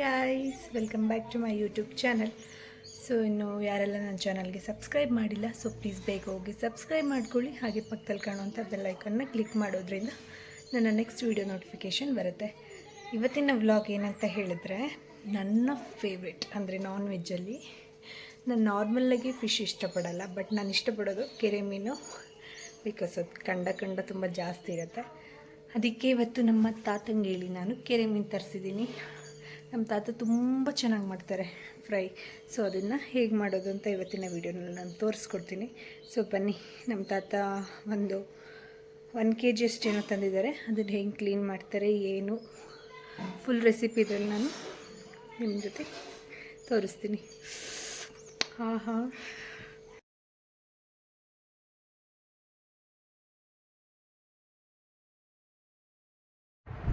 Guys welcome back to my YouTube channel so ಇನ್ನು ಯಾರೆಲ್ಲ ನನ್ನ ಚಾನಲ್ಗೆ ಸಬ್ಸ್ಕ್ರೈಬ್ ಮಾಡಿಲ್ಲ ಸೊ ಪ್ಲೀಸ್ ಬೇಗ ಹೋಗಿ ಸಬ್ಸ್ಕ್ರೈಬ್ ಮಾಡ್ಕೊಳ್ಳಿ. ಹಾಗೆ ಪಕ್ಕದಲ್ಲಿ ಕಾಣುವಂಥ ಬೆಲ್ಲೈಕನ್ನ ಕ್ಲಿಕ್ ಮಾಡೋದ್ರಿಂದ ನನ್ನ ನೆಕ್ಸ್ಟ್ ವೀಡಿಯೋ ನೋಟಿಫಿಕೇಷನ್ ಬರುತ್ತೆ. ಇವತ್ತಿನ ವ್ಲಾಗ್ ಏನಂತ ಹೇಳಿದ್ರೆ, ನನ್ನ ಫೇವ್ರೆಟ್ ಅಂದರೆ ನಾನ್ ವೆಜ್ಜಲ್ಲಿ ನಾನು ನಾರ್ಮಲ್ಲಾಗಿ ಫಿಶ್ ಇಷ್ಟಪಡಲ್ಲ ಬಟ್ ನಾನು ಇಷ್ಟಪಡೋದು ಕೆರೆ ಮೀನು ಬಿಕಾಸ್ ಅದು ಕಂಡ ಕಂಡ ತುಂಬ ಜಾಸ್ತಿ ಇರುತ್ತೆ. ಅದಕ್ಕೆ ಇವತ್ತು ನಮ್ಮ ತಾತಂಗೇಳಿ ನಾನು ಕೆರೆ ಮೀನು ತರಿಸಿದ್ದೀನಿ. ನಮ್ಮ ತಾತ ತುಂಬ ಚೆನ್ನಾಗಿ ಮಾಡ್ತಾರೆ ಫ್ರೈ. ಸೊ, ಅದನ್ನು ಹೇಗೆ ಮಾಡೋದು ಅಂತ ಇವತ್ತಿನ ವೀಡಿಯೋನಲ್ಲಿ ನಾನು ತೋರಿಸ್ಕೊಡ್ತೀನಿ. ಸೊ, ಬನ್ನಿ, ನಮ್ಮ ತಾತ ಒಂದು ಒನ್ ಕೆ ಜಿ ಅಷ್ಟೇನೋ ತಂದಿದ್ದಾರೆ. ಅದನ್ನು ಹೆಂಗೆ ಕ್ಲೀನ್ ಮಾಡ್ತಾರೆ, ಏನು ಫುಲ್ ರೆಸಿಪಿ ಇದ್ರಲ್ಲಿ ನಾನು ನಿಮ್ಮ ಜೊತೆ ತೋರಿಸ್ತೀನಿ. ಹಾಂ ಹಾಂ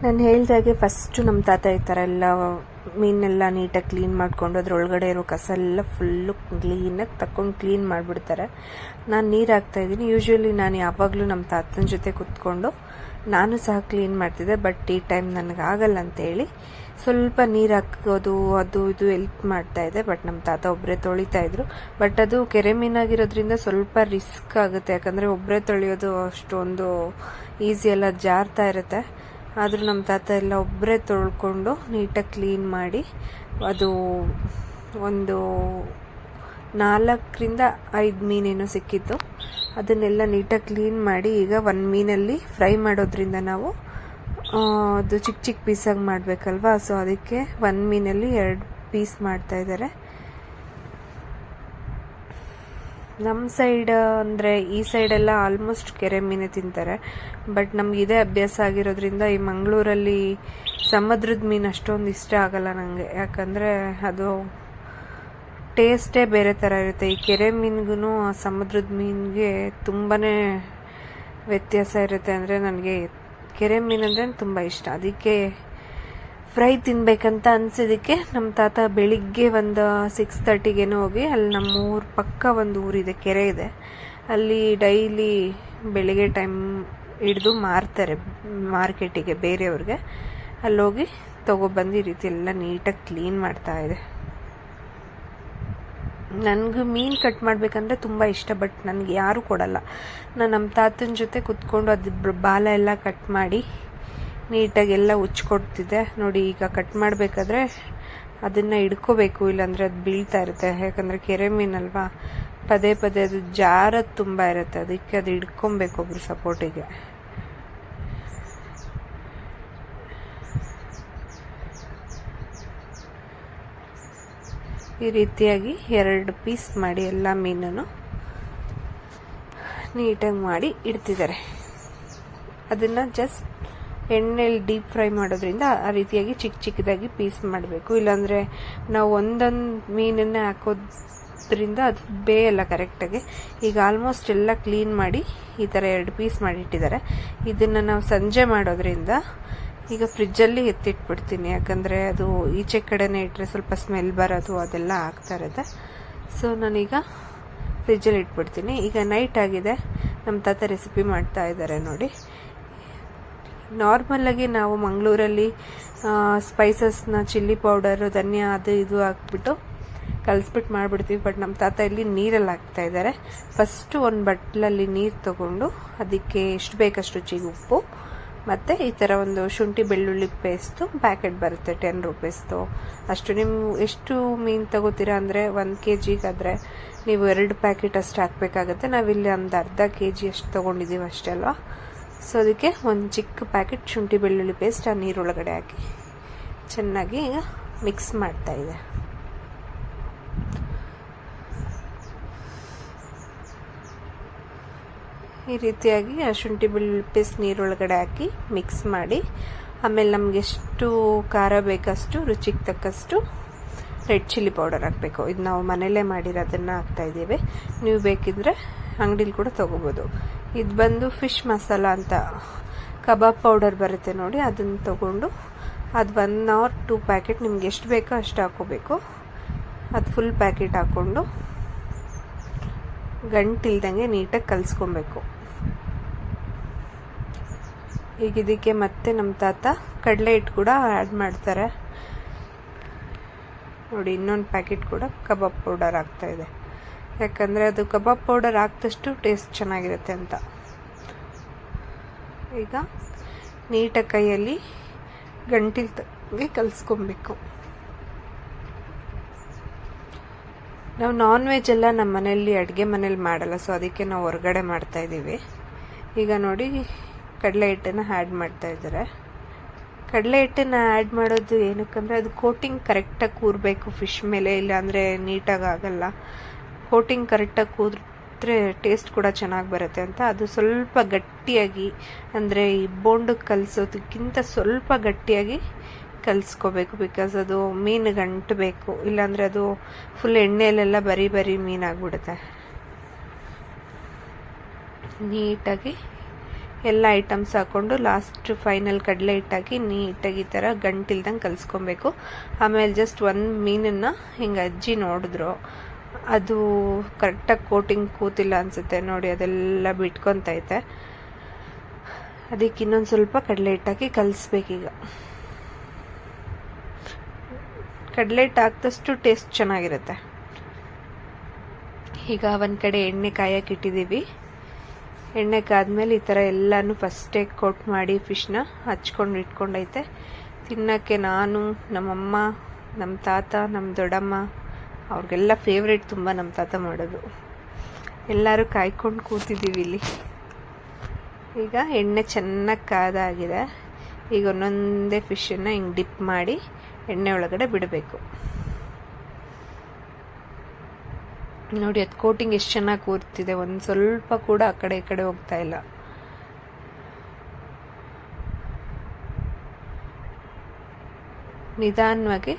ನಾನು ಹೇಳ್ದಾಗೆ ಫಸ್ಟು ನಮ್ಮ ತಾತ ಈ ಥರ ಎಲ್ಲ ಮೀನೆಲ್ಲ ನೀಟಾಗಿ ಕ್ಲೀನ್ ಮಾಡಿಕೊಂಡು ಅದ್ರೊಳಗಡೆ ಇರೋ ಕಸ ಎಲ್ಲ ಫುಲ್ಲು ಕ್ಲೀನಾಗಿ ತಕೊಂಡು ಕ್ಲೀನ್ ಮಾಡಿಬಿಡ್ತಾರೆ. ನಾನು ನೀರು ಹಾಕ್ತಾ ಇದ್ದೀನಿ. ಯೂಶ್ವಲಿ ನಾನು ಯಾವಾಗಲೂ ನಮ್ಮ ತಾತನ ಜೊತೆ ಕುತ್ಕೊಂಡು ನಾನು ಸಹ ಕ್ಲೀನ್ ಮಾಡ್ತಿದ್ದೆ ಬಟ್ ಈ ಟೈಮ್ ನನಗೆ ಆಗಲ್ಲ ಅಂತೇಳಿ ಸ್ವಲ್ಪ ನೀರು ಹಾಕೋದು, ಅದು ಇದು ಎಲ್ಪ್ ಮಾಡ್ತಾ ಇದೆ ಬಟ್ ನಮ್ಮ ತಾತ ಒಬ್ಬರೇ ತೊಳಿತಾ ಇದ್ರು. ಬಟ್ ಅದು ಕೆರೆ ಮೀನಾಗಿರೋದ್ರಿಂದ ಸ್ವಲ್ಪ ರಿಸ್ಕ್ ಆಗುತ್ತೆ, ಯಾಕಂದರೆ ಒಬ್ಬರೇ ತೊಳೆಯೋದು ಅಷ್ಟೊಂದು ಈಸಿ ಎಲ್ಲ ಜಾರ್ತಾ ಇರುತ್ತೆ. ಆದರೂ ನಮ್ಮ ತಾತ ಎಲ್ಲ ಒಬ್ಬರೇ ತೊಳ್ಕೊಂಡು ನೀಟಾಗಿ ಕ್ಲೀನ್ ಮಾಡಿ ಅದು ಒಂದು ನಾಲ್ಕರಿಂದ ಐದು ಮೀನೇನೋ ಸಿಕ್ಕಿತ್ತು. ಅದನ್ನೆಲ್ಲ ನೀಟಾಗಿ ಕ್ಲೀನ್ ಮಾಡಿ ಈಗ ಒಂದು ಮೀನಲ್ಲಿ ಫ್ರೈ ಮಾಡೋದ್ರಿಂದ ನಾವು ಅದು ಚಿಕ್ಕ ಚಿಕ್ಕ ಪೀಸಾಗಿ ಮಾಡಬೇಕಲ್ವಾ? ಸೊ ಅದಕ್ಕೆ ಒಂದು ಮೀನಲ್ಲಿ ಎರಡು ಪೀಸ್ ಮಾಡ್ತಾ ಇದ್ದಾರೆ ನಮ್ಮ ಸೈಡ್, ಅಂದರೆ ಈ ಸೈಡೆಲ್ಲ ಆಲ್ಮೋಸ್ಟ್ ಕೆರೆ ಮೀನೇ ತಿಂತಾರೆ. ಬಟ್ ನಮ್ಗೆ ಇದೇ ಅಭ್ಯಾಸ ಆಗಿರೋದ್ರಿಂದ ಈ ಮಂಗಳೂರಲ್ಲಿ ಸಮುದ್ರದ ಮೀನು ಅಷ್ಟೊಂದು ಇಷ್ಟ ಆಗಲ್ಲ ನನಗೆ ಯಾಕಂದರೆ ಅದು ಟೇಸ್ಟೇ ಬೇರೆ ಥರ ಇರುತ್ತೆ. ಈ ಕೆರೆ ಮೀನಿಗೂ ಸಮುದ್ರದ ಮೀನಿಗೆ ತುಂಬಾ ವ್ಯತ್ಯಾಸ ಇರುತ್ತೆ ಅಂದರೆ ನನಗೆ ಕೆರೆ ಮೀನಂದ್ರೆ ತುಂಬ ಇಷ್ಟ. ಅದಕ್ಕೆ ಫ್ರೈ ತಿನ್ಬೇಕಂತ ಅನ್ಸಿದಕ್ಕೆ ನಮ್ಮ ತಾತ ಬೆಳಿಗ್ಗೆ ಒಂದು ಸಿಕ್ಸ್ ತರ್ಟಿಗೇನೋ ಹೋಗಿ ಅಲ್ಲಿ ನಮ್ಮ ಊರ ಪಕ್ಕ ಒಂದು ಊರಿದೆ, ಕೆರೆ ಇದೆ. ಅಲ್ಲಿ ಡೈಲಿ ಬೆಳಿಗ್ಗೆ ಟೈಮ್ ಹಿಡಿದು ಮಾರ್ತಾರೆ, ಮಾರ್ಕೆಟಿಗೆ ಬೇರೆಯವ್ರಿಗೆ. ಅಲ್ಲೋಗಿ ತೊಗೊಬಂದು ಈ ರೀತಿ ಎಲ್ಲ ನೀಟಾಗಿ ಕ್ಲೀನ್ ಮಾಡ್ತಾ ಇದೆ. ನನಗೆ ಮೀನು ಕಟ್ ಮಾಡಬೇಕಂದ್ರೆ ತುಂಬ ಇಷ್ಟ, ಬಟ್ ನನಗೆ ಯಾರೂ ಕೊಡಲ್ಲ. ನಾನು ನಮ್ಮ ತಾತನ ಜೊತೆ ಕುತ್ಕೊಂಡು ಅದು ಬಾಲ ಎಲ್ಲ ಕಟ್ ಮಾಡಿ ನೀಟಾಗಿ ಎಲ್ಲ ಉಚ್ಕೊಡ್ತಿದ್ದೆ ನೋಡಿ, ಈಗ ಕಟ್ ಮಾಡಬೇಕಾದ್ರೆ ಅದನ್ನು ಹಿಡ್ಕೋಬೇಕು ಇಲ್ಲಾಂದರೆ ಅದು ಬೀಳ್ತಾ ಇರುತ್ತೆ. ಯಾಕಂದರೆ ಕೆರೆ ಮೀನಲ್ವಾ? ಪದೇ ಪದೇ ಅದು ಜಾರದ್ದು ತುಂಬ ಇರುತ್ತೆ. ಅದಕ್ಕೆ ಅದು ಹಿಡ್ಕೊಬೇಕು ಒಬ್ರು ಸಪೋರ್ಟಿಗೆ ಈ ರೀತಿಯಾಗಿ ಎರಡು ಪೀಸ್ ಮಾಡಿ ಎಲ್ಲ ಮೀನನ್ನು ನೀಟಾಗಿ ಮಾಡಿ ಇಡ್ತಿದ್ದಾರೆ. ಅದನ್ನು ಜಸ್ಟ್ ಎಣ್ಣೆಲಿ ಡೀಪ್ ಫ್ರೈ ಮಾಡೋದ್ರಿಂದ ಆ ರೀತಿಯಾಗಿ ಚಿಕ್ಕ ಚಿಕ್ಕದಾಗಿ ಪೀಸ್ ಮಾಡಬೇಕು. ಇಲ್ಲಾಂದರೆ ನಾವು ಒಂದೊಂದು ಮೀನನ್ನು ಹಾಕೋದ್ರಿಂದ ಅದು ಬೇಯಲ್ಲ ಕರೆಕ್ಟಾಗಿ ಈಗ ಆಲ್ಮೋಸ್ಟ್ ಎಲ್ಲ ಕ್ಲೀನ್ ಮಾಡಿ ಈ ಥರ ಎರಡು ಪೀಸ್ ಮಾಡಿಟ್ಟಿದ್ದಾರೆ. ಇದನ್ನು ನಾವು ಸಂಜೆ ಮಾಡೋದ್ರಿಂದ ಈಗ ಫ್ರಿಜ್ಜಲ್ಲಿ ಎತ್ತಿಟ್ಬಿಡ್ತೀನಿ. ಯಾಕಂದರೆ ಅದು ಈಚೆ ಕಡೆನೇ ಇಟ್ಟರೆ ಸ್ವಲ್ಪ ಸ್ಮೆಲ್ ಬರೋದು ಅದೆಲ್ಲ ಆಗ್ತಾ ಇರುತ್ತೆ. ಸೊ ನಾನೀಗ ಫ್ರಿಜ್ಜಲ್ಲಿ ಇಟ್ಬಿಡ್ತೀನಿ. ಈಗ ನೈಟ್ ಆಗಿದೆ. ನಮ್ಮ ತಾತ ರೆಸಿಪಿ ಮಾಡ್ತಾ ಇದ್ದಾರೆ ನೋಡಿ. ನಾರ್ಮಲಾಗಿ ನಾವು ಮಂಗಳೂರಲ್ಲಿ ಸ್ಪೈಸಸ್ನ ಚಿಲ್ಲಿ ಪೌಡರು ಧನ್ಯ ಅದು ಇದು ಹಾಕ್ಬಿಟ್ಟು ಕಲಿಸ್ಬಿಟ್ಟು ಮಾಡಿಬಿಡ್ತೀವಿ. ಬಟ್ ನಮ್ಮ ತಾತ ಇಲ್ಲಿ ನೀರಲ್ಲಿ ಹಾಕ್ತಾ ಇದ್ದಾರೆ. ಫಸ್ಟು ಒಂದು ಬಟ್ಲಲ್ಲಿ ನೀರು ತಗೊಂಡು ಅದಕ್ಕೆ ಎಷ್ಟು ಬೇಕಷ್ಟು ರುಚಿಗೆ ಉಪ್ಪು, ಮತ್ತು ಈ ಥರ ಒಂದು ಶುಂಠಿ ಬೆಳ್ಳುಳ್ಳಿ ಪೇಸ್ಟು ಪ್ಯಾಕೆಟ್ ಬರುತ್ತೆ ಟೆನ್ ರುಪೀಸ್ದು ಅಷ್ಟು ನೀವು ಎಷ್ಟು ಮೀನು ತಗೋತೀರಾ ಅಂದರೆ ಒಂದು ಕೆ ಜಿಗಾದರೆ ನೀವು ಎರಡು ಪ್ಯಾಕೆಟ್ ಅಷ್ಟು ಹಾಕಬೇಕಾಗತ್ತೆ. ನಾವಿಲ್ಲಿ ಒಂದು ಅರ್ಧ ಕೆ ಜಿ ಅಷ್ಟು ತೊಗೊಂಡಿದ್ದೀವಿ ಅಷ್ಟೇ ಅಲ್ವಾ? ಸೊ ಅದಕ್ಕೆ ಒಂದು ಚಿಕ್ಕ ಪ್ಯಾಕೆಟ್ ಶುಂಠಿ ಬೆಳ್ಳುಳ್ಳಿ ಪೇಸ್ಟ್ ಆ ನೀರೊಳಗಡೆ ಹಾಕಿ. ಚೆನ್ನಾಗಿ ಈಗ ಮಿಕ್ಸ್ ಮಾಡ್ತಾ ಇದೆ. ಈ ರೀತಿಯಾಗಿ ಆ ಶುಂಠಿ ಬೆಳ್ಳುಳ್ಳಿ ಪೇಸ್ಟ್ ನೀರೊಳಗಡೆ ಹಾಕಿ ಮಿಕ್ಸ್ ಮಾಡಿ. ಆಮೇಲೆ ನಮ್ಗೆ ಎಷ್ಟು ಖಾರ ಬೇಕಷ್ಟು, ರುಚಿಗೆ ತಕ್ಕಷ್ಟು ರೆಡ್ ಚಿಲ್ಲಿ ಪೌಡರ್ ಹಾಕಬೇಕು. ಇದು ನಾವು ಮನೆಯಲ್ಲೇ ಮಾಡಿರೋದನ್ನು ಹಾಕ್ತಾ ಇದ್ದೀವಿ. ನೀವು ಬೇಕಿದ್ರೆ ಅಂಗಡೀಲಿ ಕೂಡ ತೊಗೋಬೋದು. ಇದು ಬಂದು ಫಿಶ್ ಮಸಾಲ ಅಂತ ಕಬಾಬ್ ಪೌಡರ್ ಬರುತ್ತೆ ನೋಡಿ, ಅದನ್ನು ತೊಗೊಂಡು ಅದು ಒನ್ ಅವರ್ ಟೂ ಪ್ಯಾಕೆಟ್ ನಿಮ್ಗೆ ಎಷ್ಟು ಬೇಕೋ ಅಷ್ಟು ಹಾಕೋಬೇಕು. ಅದು ಫುಲ್ ಪ್ಯಾಕೆಟ್ ಹಾಕ್ಕೊಂಡು ಗಂಟಿಲ್ದಂಗೆ ನೀಟಾಗಿ ಕಲಿಸ್ಕೊಬೇಕು. ಈಗ ಇದಕ್ಕೆ ಮತ್ತೆ ನಮ್ಮ ತಾತ ಕಡಲೆ ಹಿಟ್ಟು ಕೂಡ ಆ್ಯಡ್ ಮಾಡ್ತಾರೆ. ನೋಡಿ, ಇನ್ನೊಂದು ಪ್ಯಾಕೆಟ್ ಕೂಡ ಕಬಾಬ್ ಪೌಡರ್ ಆಗ್ತಾಯಿದೆ ಯಾಕಂದರೆ ಅದು ಕಬಾಬ್ ಪೌಡರ್ ಹಾಕ್ದಷ್ಟು ಟೇಸ್ಟ್ ಚೆನ್ನಾಗಿರುತ್ತೆ ಅಂತ. ಈಗ ನೀಟಾಗಿ ಕೈಯಲ್ಲಿ ಗಂಟಿಲ್ ತಗೆ ಕಲಿಸ್ಕೊಬೇಕು. ನಾವು ನಾನ್ ವೆಜ್ ಎಲ್ಲ ನಮ್ಮ ಮನೆಯಲ್ಲಿ ಅಡುಗೆ ಮನೇಲಿ ಮಾಡಲ್ಲ ಸೊ ಅದಕ್ಕೆ ನಾವು ಹೊರಗಡೆ ಮಾಡ್ತಾ ಇದ್ದೀವಿ. ಈಗ ನೋಡಿ, ಕಡಲೆ ಹಿಟ್ಟನ್ನು ಆ್ಯಡ್ ಮಾಡ್ತಾ ಇದ್ದಾರೆ. ಕಡಲೆ ಹಿಟ್ಟನ್ನು ಆ್ಯಡ್ ಮಾಡೋದು ಏನಕ್ಕಂದರೆ ಅದು ಕೋಟಿಂಗ್ ಕರೆಕ್ಟಾಗಿ ಕೂರಬೇಕು ಫಿಶ್ ಮೇಲೆ, ಇಲ್ಲಾಂದರೆ ನೀಟಾಗಿ ಆಗಲ್ಲ. ಕೋಟಿಂಗ್ ಕರೆಕ್ಟಾಗಿ ಕೂದ್ರೆ ಟೇಸ್ಟ್ ಕೂಡ ಚೆನ್ನಾಗಿ ಬರುತ್ತೆ ಅಂತ. ಅದು ಸ್ವಲ್ಪ ಗಟ್ಟಿಯಾಗಿ, ಅಂದರೆ ಈ ಬೋಂಡು ಕಲಿಸೋದಕ್ಕಿಂತ ಸ್ವಲ್ಪ ಗಟ್ಟಿಯಾಗಿ ಕಲಿಸ್ಕೋಬೇಕು ಬಿಕಾಸ್ ಅದು ಮೀನು ಗಂಟಬೇಕು ಇಲ್ಲಾಂದರೆ ಅದು ಫುಲ್ ಎಣ್ಣೆಯಲ್ಲೆಲ್ಲ ಬರೀ ಬರೀ ಮೀನಾಗ್ಬಿಡುತ್ತೆ. ನೀಟಾಗಿ ಎಲ್ಲ ಐಟಮ್ಸ್ ಹಾಕ್ಕೊಂಡು ಲಾಸ್ಟ್ ಫೈನಲ್ ಕಡಲೆ ಹಿಟ್ಟಾಕಿ ನೀಟಾಗಿ ಈ ಥರ ಗಂಟಿಲ್ದಂಗೆ ಕಲಿಸ್ಕೊಬೇಕು. ಆಮೇಲೆ ಜಸ್ಟ್ ಒಂದು ಮೀನನ್ನು ಹಿಂಗೆ ಅಜ್ಜಿ ನೋಡಿದ್ರು. ಅದು ಕರೆಕ್ಟಾಗಿ ಕೋಟಿಂಗ್ ಕೂತಿಲ್ಲ ಅನಿಸುತ್ತೆ. ನೋಡಿ, ಅದೆಲ್ಲ ಬಿಟ್ಕೊತೈತೆ ಅದಕ್ಕೆ ಇನ್ನೊಂದು ಸ್ವಲ್ಪ ಕಡಲೆ ಹಿಟ್ಟಾಕಿ ಕಲಿಸ್ಬೇಕೀಗ. ಕಡಲೆ ಹಿಟ್ಟು ಹಾಕಿದಷ್ಟು ಟೇಸ್ಟ್ ಚೆನ್ನಾಗಿರುತ್ತೆ. ಈಗ ಒಂದು ಕಡೆ ಎಣ್ಣೆ ಕಾಯಕ್ಕೆ ಇಟ್ಟಿದ್ದೀವಿ ಎಣ್ಣೆ ಕಾದ್ಮೇಲೆ ಈ ಥರ ಎಲ್ಲನೂ ಫಸ್ಟೇ ಕೊಟ್ ಮಾಡಿ ಫಿಶ್ನ ಹಚ್ಕೊಂಡು ಇಟ್ಕೊಂಡೈತೆ. ತಿನ್ನೋಕ್ಕೆ ನಾನು, ನಮ್ಮಮ್ಮ ನಮ್ಮ ತಾತ ನಮ್ಮ ದೊಡ್ಡಮ್ಮ ಅವ್ರಿಗೆಲ್ಲ ಫೇವ್ರೇಟ್ ತುಂಬ ನಮ್ಮ ತಾತ ಮಾಡೋದು. ಎಲ್ಲರೂ ಕಾಯ್ಕೊಂಡು ಕೂತಿದ್ದೀವಿ ಇಲ್ಲಿ. ಈಗ ಎಣ್ಣೆ ಚೆನ್ನಾಗಿ ಕಾದಾಗಿದೆ. ಈಗ ಒಂದೊಂದೇ ಫಿಶನ್ನು ಹಿಂಗೆ ಡಿಪ್ ಮಾಡಿ ಎಣ್ಣೆ ಒಳಗಡೆ ಬಿಡಬೇಕು. ನೋಡಿ, ಅದು ಕೋಟಿಂಗ್ ಎಷ್ಟು ಚೆನ್ನಾಗಿ ಕೂರ್ತಿದೆ. ಒಂದು ಸ್ವಲ್ಪ ಕೂಡ ಆ ಕಡೆ ಈ ಕಡೆ ಹೋಗ್ತಾ ಇಲ್ಲ. ನಿಧಾನವಾಗಿ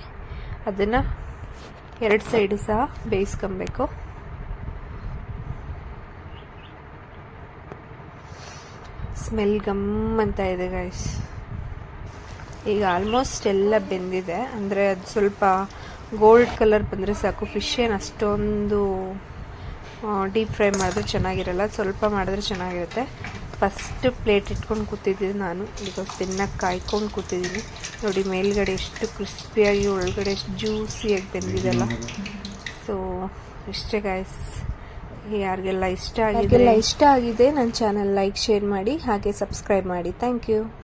ಅದನ್ನು ಎರಡು ಸೈಡು ಸಹ ಬೇಯಿಸ್ಕೊಬೇಕು ಸ್ಮೆಲ್ ಗಮ್ ಅಂತ ಇದೆ ಗೈಸ್ ಈಗ ಆಲ್ಮೋಸ್ಟ್ ಎಲ್ಲ ಬೆಂದಿದೆ. ಅಂದರೆ ಅದು ಸ್ವಲ್ಪ ಗೋಲ್ಡ್ ಕಲರ್ ಬಂದರೆ ಸಾಕು. ಫಿಶ್ ಏನು ಅಷ್ಟೊಂದು ಡೀಪ್ ಫ್ರೈ ಮಾಡಿದ್ರೆ ಚೆನ್ನಾಗಿರಲ್ಲ. ಸ್ವಲ್ಪ ಮಾಡಿದ್ರೆ ಚೆನ್ನಾಗಿರುತ್ತೆ. ಫಸ್ಟ್ ಪ್ಲೇಟ್ ಇಟ್ಕೊಂಡು ಕೂತಿದ್ದೀನಿ ನಾನು. ಈಗ ತಿನ್ನಕ್ಕೆ ಕಾಯ್ಕೊಂಡು ಕೂತಿದ್ದೀನಿ. ನೋಡಿ, ಮೇಲ್ಗಡೆ ಎಷ್ಟು ಕ್ರಿಸ್ಪಿಯಾಗಿ ಒಳಗಡೆ ಎಷ್ಟು ಜ್ಯೂಸಿಯಾಗಿ ಬೆಂದಿದೆಲ್ಲ ಸೊ ಇಷ್ಟೇ ಗಾಯ್ಸ್ ಯಾರಿಗೆಲ್ಲ ಇಷ್ಟ ಆಗಿದೆ? ಇಷ್ಟ ಆಗಿದೆ, ನನ್ನ ಚಾನಲ್ ಲೈಕ್ ಶೇರ್ ಮಾಡಿ, ಹಾಗೆ ಸಬ್ಸ್ಕ್ರೈಬ್ ಮಾಡಿ. Thank you